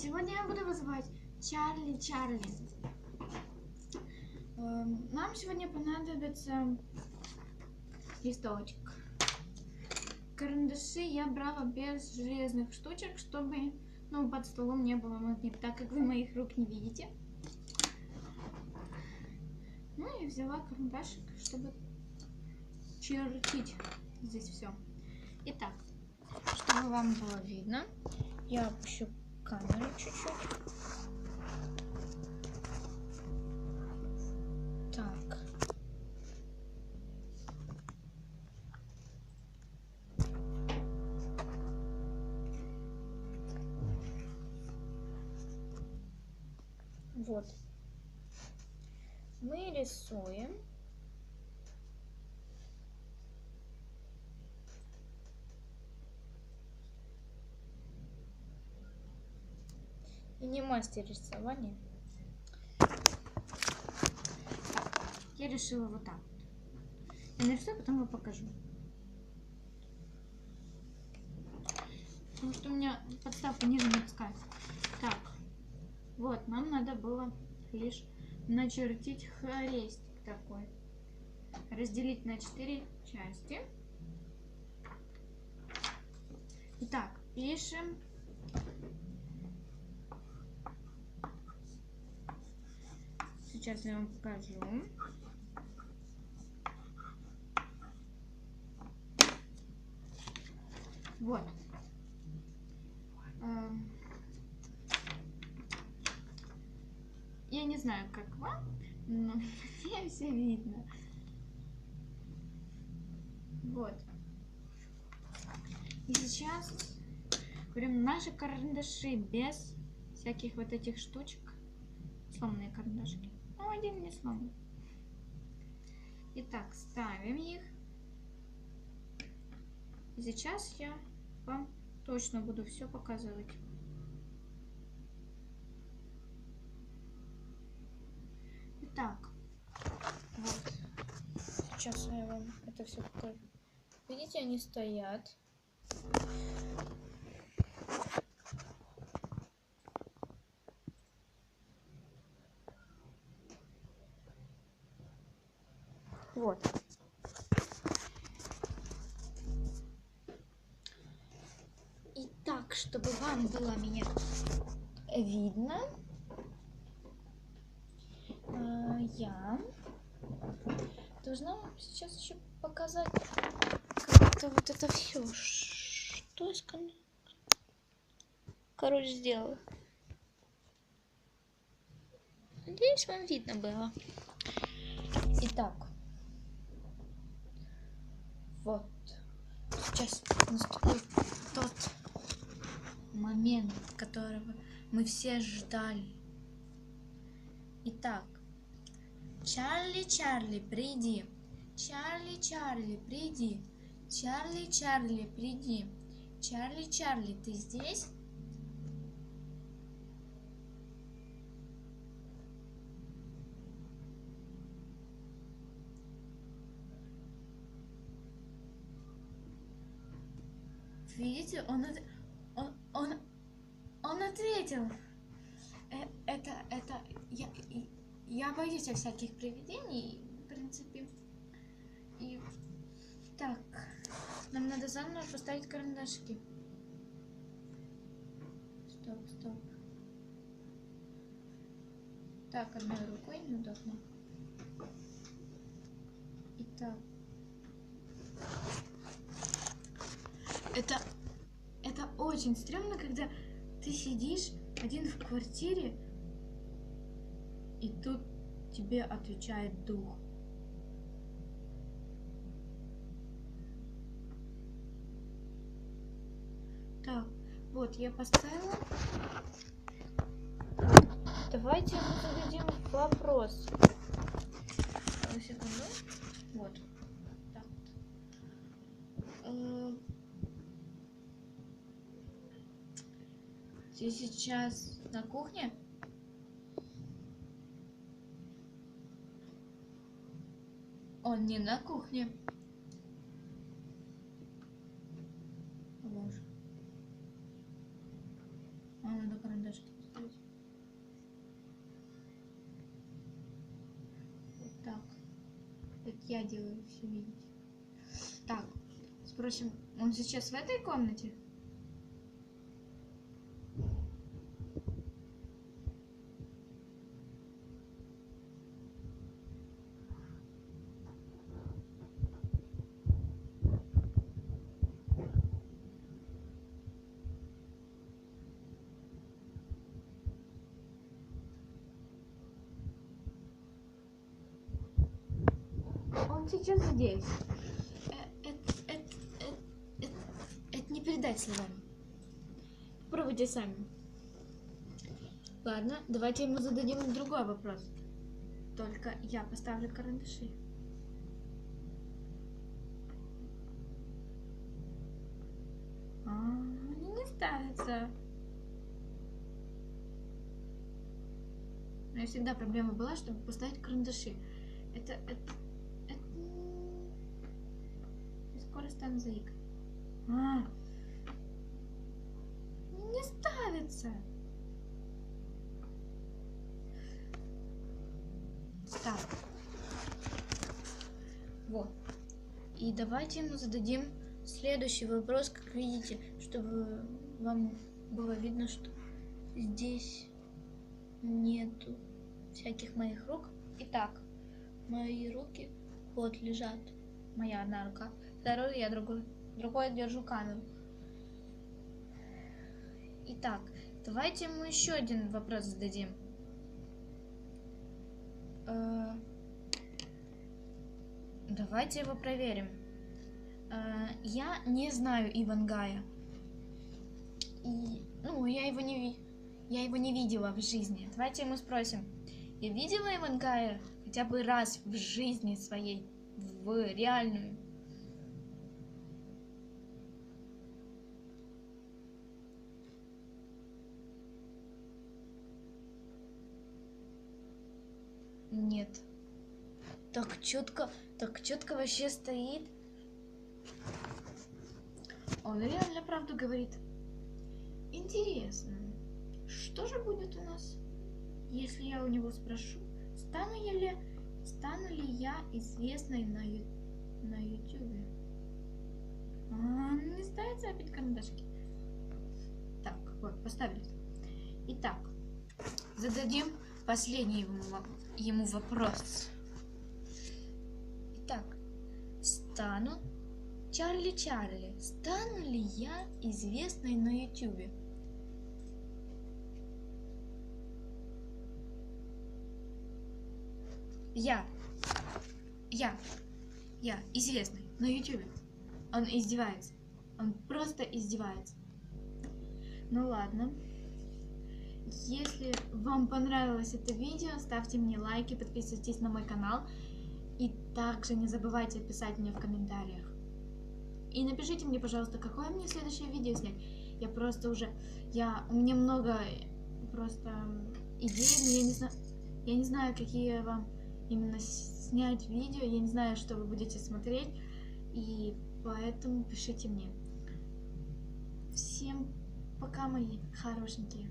сегодня я буду вызывать Чарли Чарли. Эм, Нам сегодня понадобится листочек. Карандаши я брала без железных штучек, чтобы ну, под столом не было магнита, так как вы моих рук не видите. Ну и взяла карандашик, чтобы чертить здесь все. Итак, чтобы вам было видно, я опущу камеру чуть-чуть. Так. Вот. Мы рисуем. И не мастер рисования. Я решила вот так. вот. Я нарисую, потом вам покажу. Потому что у меня подставка не пускает. Так. Вот, нам надо было лишь начертить хрестик такой. Разделить на четыре части. Итак, пишем Сейчас я вам покажу. Вот. Эм. Я не знаю, как вам, но мне все видно. Вот. И сейчас берем наши карандаши без всяких вот этих штучек. Сломанные карандашики. Ну, один не сломан. Итак, ставим их. И сейчас я вам точно буду все показывать. Итак, вот. Сейчас я вам это все покажу. Видите, они стоят. Вот. И чтобы вам было меня видно, а, я должна вам сейчас еще показать, как это вот это все. Что я скан- Короче, сделала. Надеюсь, вам видно было. Итак. Вот. Сейчас наступит тот момент, которого мы все ждали. Итак. Чарли, Чарли, приди. Чарли, Чарли, приди. Чарли, Чарли, приди. Чарли, Чарли, ты здесь? Видите, он, он, он, он ответил. Э, Это, это, я, я боюсь всяких привидений, в принципе. И так, нам надо заново поставить карандашки. Стоп, стоп. Так, одной рукой неудобно. Итак. Это, это очень стрёмно, когда ты сидишь один в квартире, и тут тебе отвечает дух. Так, вот я поставила. Давайте зададим вопрос. Секунду. Вот. Ты сейчас на кухне? Он не на кухне. Боже. А, надо карандаш. карандашки поставить. Вот так. Как я делаю, все видите. Так, спросим, он сейчас в этой комнате? Он сейчас здесь. Э, Это, это, это, это, это не передать словами. Попробуйте сами. Ладно, давайте ему зададим другой вопрос. Только я поставлю карандаши. А, они не ставятся. У меня всегда проблема была, чтобы поставить карандаши. Это, это... Стану заикой. А, не ставится. Так. Вот. И давайте ему зададим следующий вопрос, как видите, чтобы вам было видно, что здесь нету всяких моих рук. Итак, мои руки вот лежат. Моя одна рука, второй я другой, другой держу камеру. Итак, давайте ему еще один вопрос зададим. Э, Давайте его проверим. Э, Я не знаю Ивангая. И, ну, я его не я его не видела в жизни. Давайте ему спросим. Я видела Ивангая хотя бы раз в жизни своей, в реальную. Нет. Так четко, так четко вообще стоит. Он реально правду говорит. Интересно, что же будет у нас, если я у него спрошу, стану я ли, стану ли я известной на, на ютюбе? А, не ставится опять карандашки. Так, вот, поставили. Итак, зададим последний ему, во- ему вопрос. Итак, стану Чарли Чарли, стану ли я известной на ютюбе? Я. Я. Я известный на ютюбе. Он издевается. Он просто издевается. Ну ладно. Если вам понравилось это видео, ставьте мне лайки, подписывайтесь на мой канал. И также не забывайте писать мне в комментариях. И напишите мне, пожалуйста, какое мне следующее видео снять. Я просто уже... Я... У меня много просто идей, но я не знаю... Я не знаю, какие вам именно снять видео. Я не знаю, что вы будете смотреть. И поэтому пишите мне. Всем пока, мои хорошенькие.